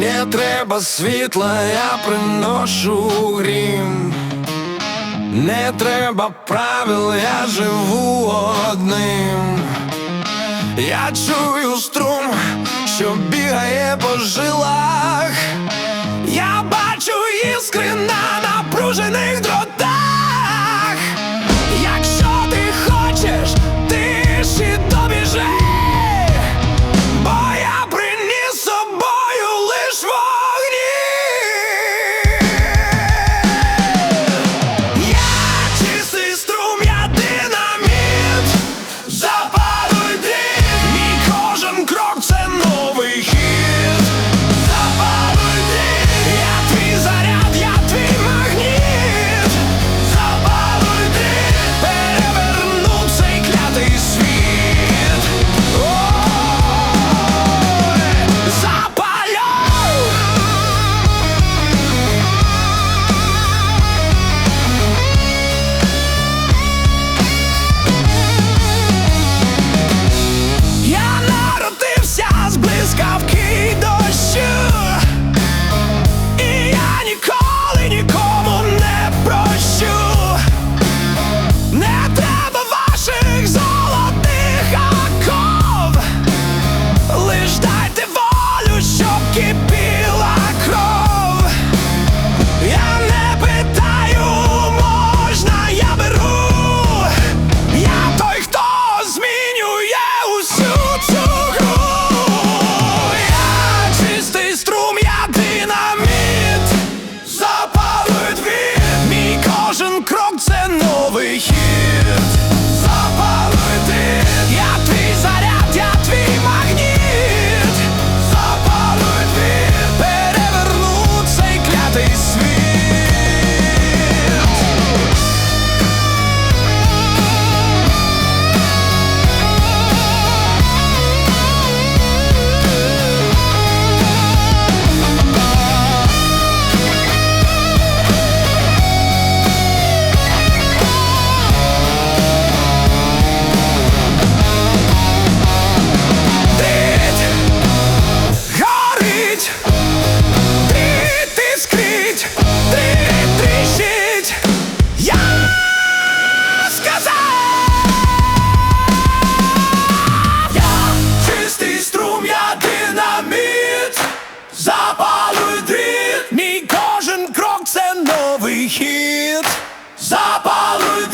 Не треба світла, я приношу грім. Не треба правил, я живу одним. Я чую струм, що бігає по жилах. Я бачу іскри на напружених дротах іскрить, три тріщить. Я сказав, я чистий струм, я динаміт, запалуй дріт, мій кожен крок це новий хід. Запалуй дріт.